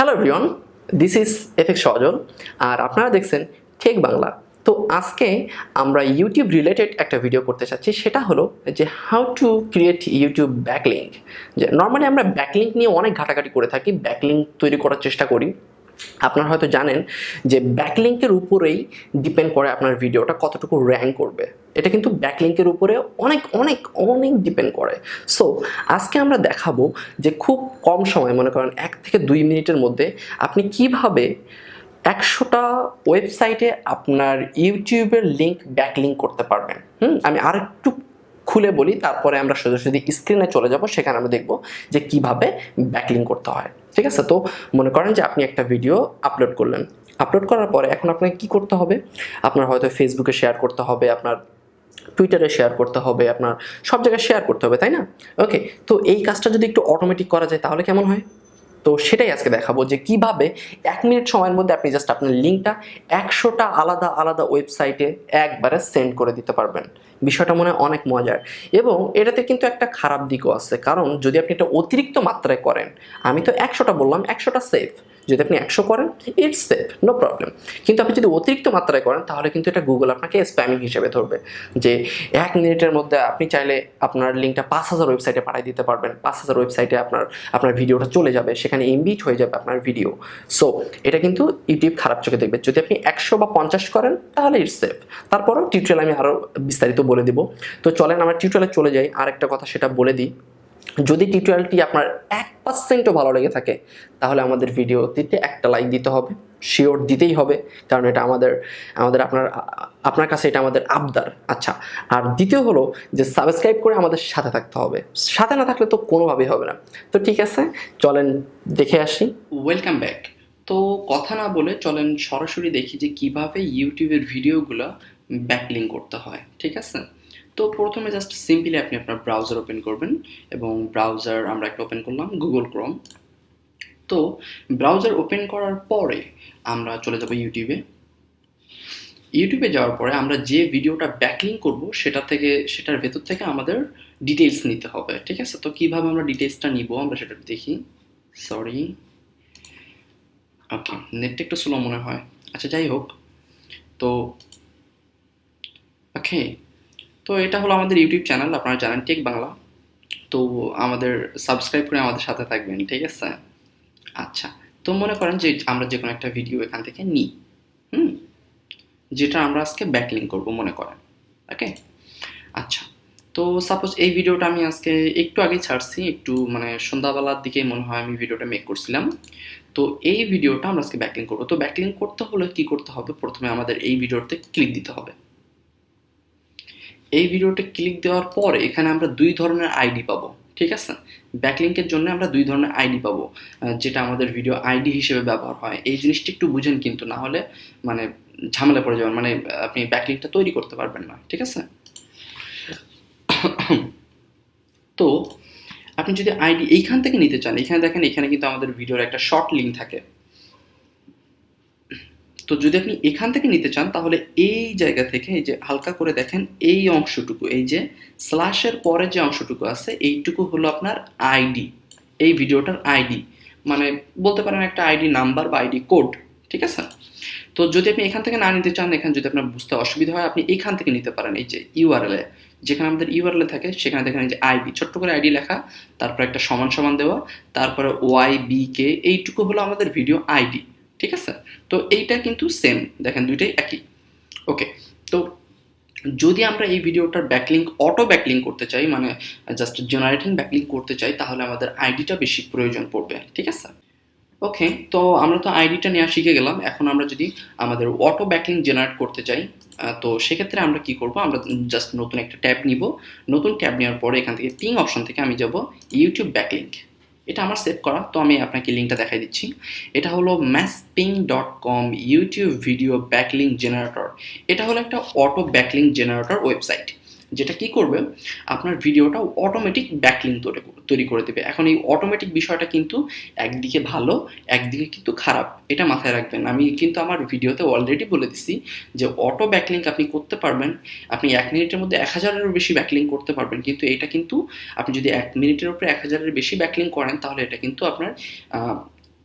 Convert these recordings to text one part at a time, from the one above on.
Hello রিয়ন this is effect Sajal আর আপনারা দেখছেন ঠেক বাংলা তো আজকে আমরা ইউটিউব রিলেটেড একটা ভিডিও করতে চাচ্ছি, সেটা হলো যে how to create YouTube backlink যে নর্মালি আমরা ব্যাকলিঙ্ক নিয়ে অনেক ঘাটাঘাটি করে থাকি ব্যাকলিঙ্ক তৈরি করার চেষ্টা করি। আপনারা হয়তো জানেন যে ব্যাকলিঙ্কের উপরেই ডিপেন্ড করে আপনার ভিডিওটা কতটুকু র্যাঙ্ক করবে। এটা কিন্তু ব্যাকলিঙ্কের উপরে অনেক অনেক অনেক ডিপেন্ড করে। সো, আজকে আমরা দেখাবো যে খুব কম সময়, মনে করেন এক থেকে দুই মিনিটের মধ্যে আপনি কীভাবে একশোটা ওয়েবসাইটে আপনার ইউটিউবের লিঙ্ক ব্যাকলিঙ্ক করতে পারবেন। হুম, আমি আরেকটু খুলে বলি, তারপরে আমরা সোজাসুজি স্ক্রিনে চলে যাব, সেখানে আমরা দেখব যে কীভাবে ব্যাকলিং করতে হয়। ঠিক আছে? তো মনে করেন যে আপনি একটা ভিডিও আপলোড করলেন। আপলোড করার পরে এখন আপনাকে কী করতে হবে? আপনার হয়তো ফেসবুকে শেয়ার করতে হবে, আপনার টুইটারে শেয়ার করতে হবে, আপনার সব জায়গায় শেয়ার করতে হবে, তাই না? ওকে তো এই কাজটা যদি একটু অটোমেটিক করা যায়, তাহলে কেমন হয়? তো সেটাই আজকে দেখাবো যে কীভাবে এক মিনিট সময়ের মধ্যে আপনি জাস্ট আপনার লিঙ্কটা একশোটা আলাদা আলাদা ওয়েবসাইটে একবারে সেন্ড করে দিতে পারবেন। বিষয়টা মনে হয় অনেক মজার। এবং এটাতে কিন্তু একটা খারাপ দিকও আছে। কারণ যদি আপনি এটা অতিরিক্ত মাত্রায় করেন, আমি তো একশোটা বললাম, একশোটা সেফ যদি আপনি একশো করেন ইটস সেফ নো প্রবলেম কিন্তু আপনি যদি অতিরিক্ত মাত্রায় করেন, তাহলে কিন্তু এটা গুগল আপনাকে স্প্যামিং হিসেবে ধরবে। যে এক মিনিটের মধ্যে আপনি চাইলে আপনার লিঙ্কটা পাঁচ হাজার ওয়েবসাইটে পাঠিয়ে দিতে পারবেন। পাঁচ হাজার ওয়েবসাইটে আপনার আপনার ভিডিওটা চলে যাবে, সেখানে এমবিট হয়ে যাবে আপনার ভিডিও সো এটা কিন্তু ইউটিউব খারাপ চোখে দেখবে। যদি আপনি একশো বা পঞ্চাশ করেন, তাহলে ইটস সেফ তারপরেও টিউটোরিয়াল আমি আরও বিস্তারিত বলে দিব। তো চলেন আমার টিউটোরিয়ালে চলে যাই। আরেকটা কথা সেটা বলে দিই। যদি টিউটোরিয়ালটি আপনার এক পার্সেন্টও ভালো লেগে থাকে, তাহলে আমাদের ভিডিওটিতে একটা লাইক দিতে হবে শিওর দিতেই হবে, কারণ এটা আমাদের আমাদের আপনার আপনার কাছে এটা আমাদের আবদার। আচ্ছা আর দ্বিতীয় হলো যে সাবস্ক্রাইব করে আমাদের সাথে থাকতে হবে। সাথে না থাকলে তো কোনোভাবেই হবে না। তো ঠিক আছে, চলেন দেখে আসি। ওয়েলকাম ব্যাক তো কথা না বলে চলেন সরাসরি দেখি যে কীভাবে ইউটিউবের ভিডিওগুলো ব্যাকলিং করতে হয়। ঠিক আছে? তো প্রথমে জাস্ট সিম্পলি আপনি আপনার ব্রাউজার ওপেন করবেন এবং ব্রাউজার আমরা একটা ওপেন করলাম গুগল ক্রোম তো ব্রাউজার ওপেন করার পরে আমরা চলে যাব ইউটিউবে ইউটিউবে যাওয়ার পরে আমরা যে ভিডিওটা ব্যাকলিং করব, সেটা থেকে, সেটার ভেতর থেকে আমাদের ডিটেলস নিতে হবে, ঠিক আছে? তো কীভাবে আমরা ডিটেলসটা নিব, আমরা সেটা দেখি। সরি ওকে নেটটা একটু স্লো মনে হয়। আচ্ছা যাই হোক। তো ওকে তো এটা হলো আমাদের ইউটিউব চ্যানেল আপনারা জানেন টেক বাংলা তো আমাদের সাবস্ক্রাইব করে আমাদের সাথে থাকবেন, ঠিক আছে? আচ্ছা তো মনে করেন যে আমরা যে কোনো একটা ভিডিও এখান থেকে নিই, হুম? যেটা আমরা আজকে ব্যাকলিং করব মনে করেন ওকে আচ্ছা তো সাপোজ এই ভিডিওটা আমি আজকে একটু আগে ছাড়ছি, একটু মানে সন্ধ্যাবেলার দিকে মনে হয় আমি ভিডিওটা মেক করছিলাম। তো এই ভিডিওটা আমরা আজকে ব্যাকলিং করব। তো ব্যাকলিং করতে হলে কি করতে হবে? প্রথমে আমাদের এই ভিডিওতে ক্লিক দিতে হবে। এই ভিডিওতে ক্লিক দেওয়ার পর এখানে আমরা দুই ধরনের আইডি পাবো, ঠিক আছে? ব্যাকলিংকের জন্য আমরা দুই ধরনের আইডি পাবো যেটা আমাদের ভিডিও আইডি হিসেবে ব্যবহার হয়। এই জিনিসটা একটু বুঝেন কিন্তু, না হলে মানে ঝামেলা পড়ে যাবেন মানে আপনি ব্যাকলিংকটা তৈরি করতে পারবেন না, ঠিক আছে? তো আপনি যদি আইডি এইখান থেকে নিতে চান, এখানে দেখেন এখানে কিন্তু আমাদের ভিডিওর একটা শর্ট লিঙ্ক থাকে। তো যদি আপনি এখান থেকে নিতে চান, তাহলে এই জায়গা থেকে এই যে হালকা করে দেখেন, এই অংশটুকু, এই যে স্ল্যাশের পরে যে অংশটুকু আছে, এইটুকু হলো আপনার আইডি এই ভিডিওটার আইডি মানে বলতে পারেন একটা আইডি নাম্বার বা আইডি কোড ঠিক আছে? তো যদি আপনি এখান থেকে না নিতে চান, এখানে যদি আপনার বুঝতে অসুবিধা হয়, আপনি এখান থেকে নিতে পারেন, এই যে ইউআরএল এ। যেখানে আমাদের ইউআরএল থাকে, সেখানে দেখেন যে আইডি ছোট্ট করে আইডি লেখা, তারপর একটা সমান সমান দেওয়া, তারপরে ওয়াই বি কে এইটুকু হলো আমাদের ভিডিও আইডি ঠিক আছে? তো এইটা কিন্তু সেম দেখেন দুইটাই একই। ওকে তো যদি আমরা এই ভিডিওটার ব্যাকলিঙ্ক অটো ব্যাকলিঙ্ক করতে চাই মানে জাস্ট জেনারেটিং ব্যাকলিঙ্ক করতে চাই, তাহলে আমাদের আইডিটা বেশি প্রয়োজন পড়বে, ঠিক আছে? ওকে তো আমরা তো আইডিটা নেওয়া শিখে গেলাম। এখন আমরা যদি আমাদের অটো ব্যাকলিঙ্ক জেনারেট করতে চাই তো সেক্ষেত্রে আমরা কি করব? আমরা জাস্ট নতুন একটা ট্যাব নিব। নতুন ট্যাব নেওয়ার পরে এখান থেকে পিং অপশন থেকে আমি যাব ইউটিউব ব্যাকলিঙ্ক এটা আমার সেভ করা, তো আমি আপনাকে লিঙ্কটা দেখাই দিচ্ছি। এটা হলো ম্যাসপিং dot com YouTube video backlink generator এটা হলো একটা অটো ব্যাকলিং জেনারেটর ওয়েবসাইট যেটা কি করবে, আপনার ভিডিওটা অটোমেটিক ব্যাকলিং তৈরি করে দেবে। এখন এই অটোমেটিক বিষয়টা কিন্তু একদিকে ভালো, একদিকে কিন্তু খারাপ। এটা মাথায় রাখবেন। আমি কিন্তু আমার ভিডিওতে অলরেডি বলে দিছি যে অটো ব্যাকলিং আপনি করতে পারবেন। আপনি এক মিনিটের মধ্যে এক হাজারেরও বেশি ব্যাকলিং করতে পারবেন। কিন্তু এটা কিন্তু আপনি যদি এক মিনিটের উপরে এক হাজারের বেশি ব্যাকলিং করেন, তাহলে এটা কিন্তু আপনার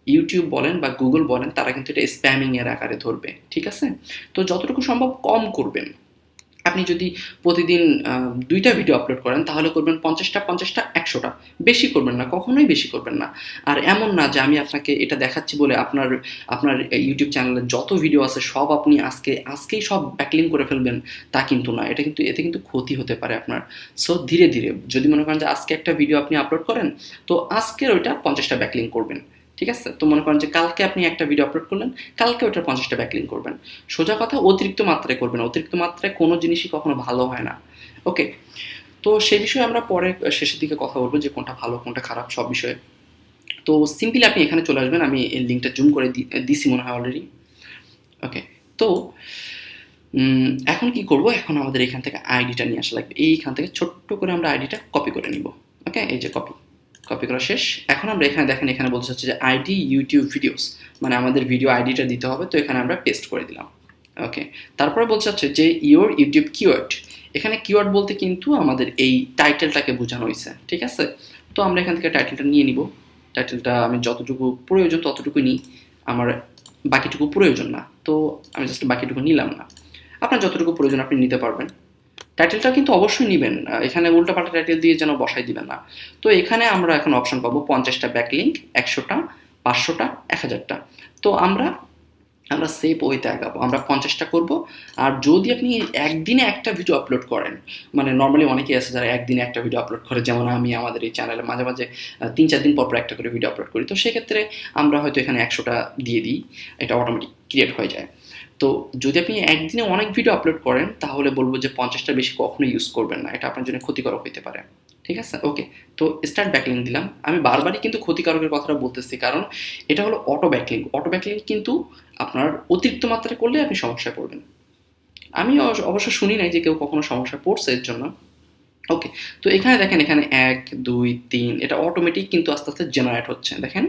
ইউটিউব বলেন বা গুগল বলেন, তারা কিন্তু এটা স্প্যামিংয়ের আকারে ধরবে। ঠিক আছে? তো যতটুকু সম্ভব কম করবেন। আপনি যদি প্রতিদিন দুইটা ভিডিও আপলোড করেন, তাহলে করবেন পঞ্চাশটা পঞ্চাশটা, একশোটা। বেশি করবেন না, কখনোই বেশি করবেন না। আর এমন না যে আমি আপনাকে এটা দেখাচ্ছি বলে আপনার আপনার ইউটিউব চ্যানেলে যত ভিডিও আছে, সব আপনি আজকে, আজকেই সব ব্যাকলিং করে ফেলবেন, তা কিন্তু না। এটা কিন্তু, এতে কিন্তু ক্ষতি হতে পারে আপনার। সো ধীরে ধীরে, যদি মনে করেন যে আজকে একটা ভিডিও আপনি আপলোড করেন, তো আজকের ওইটা পঞ্চাশটা ব্যাকলিং করবেন। ঠিক আছে? তো মনে করেন যে কালকে আপনি একটা ভিডিও আপলোড করলেন, কালকে ওটার পঞ্চাশটা ব্যাকলিং করবেন। সোজা কথা, অতিরিক্ত মাত্রায় করবেন। অতিরিক্ত মাত্রায় কোনো জিনিসই কখনো ভালো হয় না। ওকে তো সে বিষয়ে আমরা পরে শেষের দিকে কথা বলব যে কোনটা ভালো, কোনটা খারাপ সব বিষয়ে। তো সিম্পলি আপনি এখানে চলে আসবেন, আমি এই লিঙ্কটা জুম করে দিছি মনে হয় অলরেডি ওকে তো এখন কি করব? এখন আমাদের এখান থেকে আইডিটা নিয়ে আসা লাগবে। এইখান থেকে ছোট্ট করে আমরা আইডিটা কপি করে নিব। ওকে এই যে কপি কপি করা শেষ। এখন আমরা এখানে দেখেন, এখানে বলতে চাচ্ছি যে আইডি ইউটিউব ভিডিওস মানে আমাদের ভিডিও আইডিটা দিতে হবে, তো এখানে আমরা পেস্ট করে দিলাম। ওকে তারপরে বলতে চাচ্ছে যে ইওর ইউটিউব কিওয়ার্ড এখানে কিওয়ার্ড বলতে কিন্তু আমাদের এই টাইটেলটাকে বোঝানো হয়েছে ঠিক আছে? তো আমরা এখান থেকে টাইটেলটা নিয়ে নিব। টাইটেলটা আমি যতটুকু প্রয়োজন ততটুকু নিই, আমার বাকিটুকু প্রয়োজন না। তো আমি জাস্ট বাকিটুকু নিলাম না। আপনার যতটুকু প্রয়োজন আপনি নিতে পারবেন। টাইটেলটা কিন্তু অবশ্যই নেবেন। এখানে উল্টাপাল্টা টাইটেল দিয়ে যেন বসাই দিবেন না। তো এখানে আমরা এখন অপশন পাবো পঞ্চাশটা ব্যাকলিঙ্ক একশোটা, পাঁচশোটা এক হাজারটা তো আমরা আমরা সেভ ওইতে আগাবো। আমরা পঞ্চাশটা করব। আর যদি আপনি একদিনে একটা ভিডিও আপলোড করেন মানে নর্মালি অনেকেই আছে যারা একদিনে একটা ভিডিও আপলোড করে, যেমন আমি আমাদের এই চ্যানেলে মাঝে মাঝে তিন চার দিন পর পর একটা করে ভিডিও আপলোড করি। তো সেক্ষেত্রে আমরা হয়তো এখানে একশোটা দিয়ে দিই। এটা অটোমেটিক ক্রিয়েট হয়ে যায়। তো যদি আপনি একদিনে অনেক ভিডিও আপলোড করেন, তাহলে বলব যে পঞ্চাশটা বেশি কখনো ইউজ করবেন না। এটা আপনার জন্য ক্ষতিকারক হতে পারে। ঠিক আছে? ওকে তো স্টার্ট ব্যাকলিং দিলাম। আমি বারবারই কিন্তু ক্ষতিকারকের কথাটা বলতেছি, কারণ এটা হলো অটো ব্যাকলিং অটো ব্যাকলিং কিন্তু আপনার অতিরিক্ত মাত্রায় করলে আপনি সমস্যায় পড়বেন। আমি অবশ্য- শুনি নাই যে কেউ কখনো সমস্যায় পড়ছে এর জন্য। ওকে তো এখানে দেখেন, এখানে এক, দুই, তিন, এটা অটোমেটিক কিন্তু আস্তে আস্তে জেনারেট হচ্ছে, দেখেন?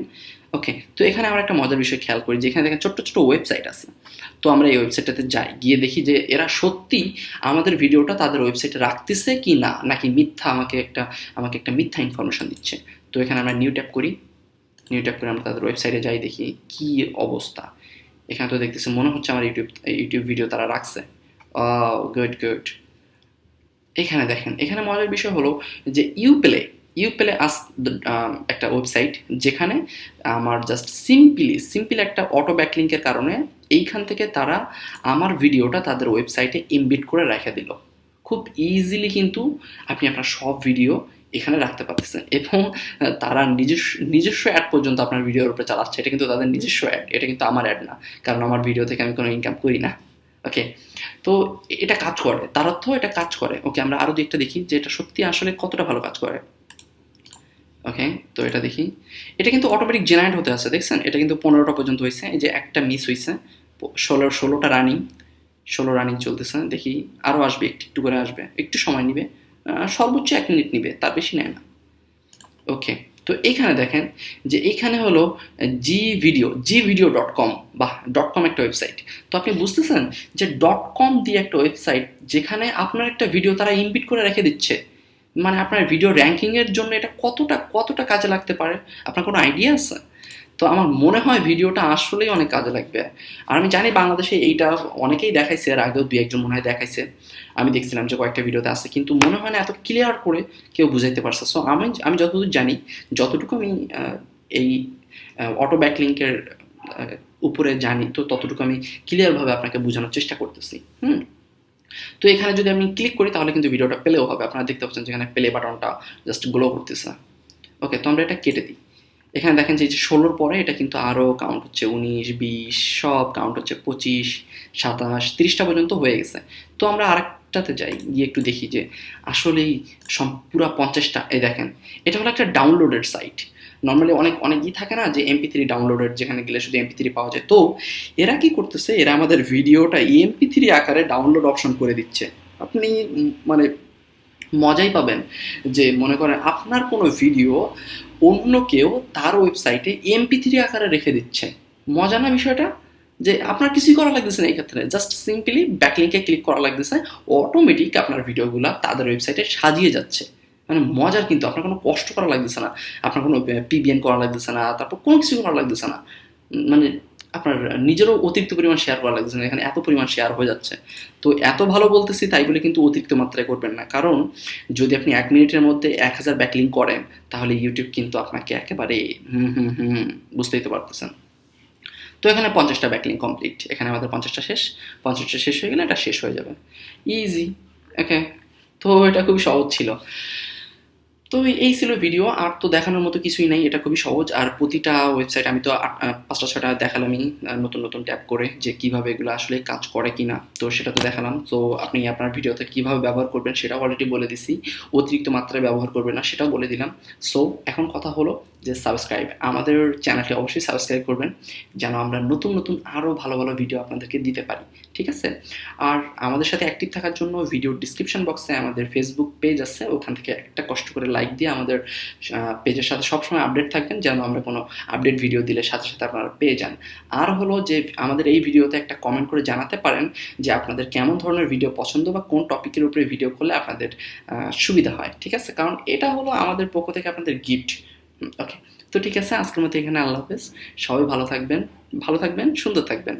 ওকে তো এখানে আমরা একটা মজার বিষয় খেয়াল করি যে এখানে দেখেন ছোট্ট ছোট্ট ওয়েবসাইট আছে। তো আমরা এই ওয়েবসাইটটাতে যাই, গিয়ে দেখি যে এরা সত্যি আমাদের ভিডিওটা তাদের ওয়েবসাইটে রাখতেছে কি না, নাকি মিথ্যা আমাকে একটা আমাকে একটা মিথ্যা ইনফরমেশন দিচ্ছে। তো এখানে আমরা নিউ ট্যাপ করি নিউ ট্যাপ করে আমরা তাদের ওয়েবসাইটে যাই, দেখি কি অবস্থা। এখানে তো দেখতেছি মনে হচ্ছে আমার ইউটিউব ইউটিউব ভিডিও তারা রাখছে। গুড গুড এখানে দেখেন, এখানে মজার বিষয় হলো যে ইউপ্লে ইউপ্লে আস একটা ওয়েবসাইট যেখানে আমার জাস্ট সিম্পলি সিম্পল একটা অটো ব্যাকলিংকের কারণে এইখান থেকে তারা আমার ভিডিওটা তাদের ওয়েবসাইটে ইমবিট করে রেখে দিল। খুব ইজিলি কিন্তু আপনি আপনার সব ভিডিও এখানে রাখতে পারতেছেন এবং তারা নিজস্ব নিজস্ব অ্যাড পর্যন্ত আপনার ভিডিওর উপরে চালাচ্ছে। এটা কিন্তু তাদের নিজস্ব অ্যাড এটা কিন্তু আমার অ্যাড না, কারণ আমার ভিডিও থেকে আমি কোনো ইনকাম করি না। ওকে তো এটা কাজ করে। তার অর্থ এটা কাজ করে। ওকে আমরা আরও দিকটা দেখি যে এটা সত্যি আসলে কতটা ভালো কাজ করে। ওকে তো এটা দেখি। এটা কিন্তু অটোমেটিক জেনারেট হতে আছে, দেখছেন? এটা কিন্তু পনেরোটা পর্যন্ত হয়েছে এই যে একটা মিস হয়েছে ষোলো ষোলোটা রানিং ষোলো রানিং চলতেছে। দেখি আরও আসবে, একটু একটু করে আসবে। একটু সময় নিবে। সর্বোচ্চ এক মিনিট নিবে। তার বেশি নেয় না। ওকে তো এখানে দেখেন যে এখানে হলো G video G video dot com বা ডট কম একটা ওয়েবসাইট তো আপনি বুঝতেছেন যে ডট কম দিয়ে একটা ওয়েবসাইট যেখানে আপনার একটা ভিডিও তারা ইনভিট করে রেখে দিচ্ছে। মানে আপনার ভিডিও র্যাঙ্কিংয়ের জন্য এটা কতটা কতটা কাজে লাগতে পারে? আপনার কোনো আইডিয়া আছে? তো আমার মনে হয় ভিডিওটা আসলেই অনেক কাজে লাগবে। আর আমি জানি বাংলাদেশে এইটা অনেকেই দেখাইছে, আর আগেও দুই একজন মনে হয় দেখাইছে। আমি দেখছিলাম যে কয়েকটা ভিডিওতে আছে, কিন্তু মনে হয় না এত ক্লিয়ার করে কেউ বুঝাইতে পারছে। সো আমি আমি যতদূর জানি, যতটুকু আমি এই অটো ব্যাকলিঙ্কের উপরে জানি, তো ততটুকু আমি ক্লিয়ারভাবে আপনাকে বোঝানোর চেষ্টা করতেছি। হুম? তো এখানে যদি আমি ক্লিক করি, তাহলে কিন্তু ভিডিওটা পেলেও হবে। আপনারা দেখতে পাচ্ছেন যেখানে প্লে বাটনটা জাস্ট গ্লো করতেছে। ওকে তো আমরা এটা কেটে দিই। এখানে দেখেন যে ষোলোর পরে এটা কিন্তু আরও কাউন্ট হচ্ছে উনিশ, বিশ, সব কাউন্ট হচ্ছে পঁচিশ, সাতাশ, তিরিশটা পর্যন্ত হয়ে গেছে। তো আমরা আরেকটাতে যাই, গিয়ে একটু দেখি যে আসলেই পুরা পঞ্চাশটা, এই দেখেন, এটা হলো একটা ডাউনলোডেড সাইট নর্মালি অনেক, অনেকই থাকে না যে এমপি থ্রি ডাউনলোডের যেখানে গেলে শুধু এমপি থ্রি পাওয়া যায়। তো এরা কি করতেছে, এরা আমাদের ভিডিওটা এমপি থ্রি আকারে ডাউনলোড অপশন করে দিচ্ছে। আপনি মানে মজাই পাবেন যে মনে করেন আপনার কোনো ভিডিও অন্য কেউ তার ওয়েবসাইটে এমপি থ্রি আকারে রেখে দিচ্ছে। মজা না বিষয়টা? যে আপনার কিছুই করা লাগতেছে না এই ক্ষেত্রে। জাস্ট সিম্পলি ব্যাকলিংকে ক্লিক করা লাগতেছে অটোমেটিক আপনার ভিডিওগুলো তাদের ওয়েবসাইটে সাজিয়ে যাচ্ছে। মানে মজার কিন্তু, আপনার কোনো কষ্ট করা লাগতেছে না। আপনার কোনো পিবিএন করা লাগতেছে না, তারপর কোনো কিছু করা লাগতেছে না। মানে আপনার নিজেরও অতিরিক্ত পরিমাণ শেয়ার করা লাগছে না, এখানে এত পরিমাণ শেয়ার হয়ে যাচ্ছে। তো এত ভালো বলতেছি, তাই বলে কিন্তু অতিরিক্ত মাত্রায় করবেন না। কারণ যদি আপনি এক মিনিটের মধ্যে এক হাজার ব্যাকলিং করেন, তাহলে ইউটিউব কিন্তু আপনাকে একেবারে হুম হুম হুম, বুঝতেই তো পারতেছেন। তো এখানে পঞ্চাশটা ব্যাকলিং কমপ্লিট এখানে আমাদের পঞ্চাশটা শেষ। পঞ্চাশটা শেষ হয়ে গেলে এটা শেষ হয়ে যাবে। ইজি ওকে তো এটা খুবই সহজ ছিল। তো এই ছিল ভিডিও আর তো দেখানোর মতো কিছুই নাই, এটা খুবই সহজ। আর প্রতিটা ওয়েবসাইট আমি তো পাঁচটা, ছটা দেখালামই নতুন নতুন ট্যাপ করে যে কীভাবে এগুলো আসলে কাজ করে কি না তো সেটা তো দেখালাম। তো আপনি আপনার ভিডিওতে কীভাবে ব্যবহার করবেন সেটা অলরেডি বলে দিছি। অতিরিক্ত মাত্রায় ব্যবহার করবেন না, সেটাও বলে দিলাম। সো এখন কথা হলো যে সাবস্ক্রাইব আমাদের চ্যানেলটি অবশ্যই সাবস্ক্রাইব করবেন, যেন আমরা নতুন নতুন আরও ভালো ভালো ভিডিও আপনাদেরকে দিতে পারি, ঠিক আছে? আর আমাদের সাথে অ্যাক্টিভ থাকার জন্য ভিডিও ডিসক্রিপশন বক্সে আমাদের ফেসবুক পেজ আছে, ওখান থেকে একটা কষ্ট করে লাইক দিয়ে আমাদের পেজের সাথে সবসময় আপডেট থাকবেন, যেন আমরা কোনো আপডেট ভিডিও দিলে সাথে সাথে আপনারা পেয়ে যান। আর হলো যে আমাদের এই ভিডিওতে একটা কমেন্ট করে জানাতে পারেন যে আপনাদের কেমন ধরনের ভিডিও পছন্দ বা কোন টপিকের উপরে ভিডিও করলে আপনাদের সুবিধা হয়, ঠিক আছে? কারণ এটা হলো আমাদের পক্ষ থেকে আপনাদের গিফট ওকে তো ঠিক আছে, আজকের মতো এখানে আল্লাহ হাফেজ। সবাই ভালো থাকবেন ভালো থাকবেন, সুন্দর থাকবেন।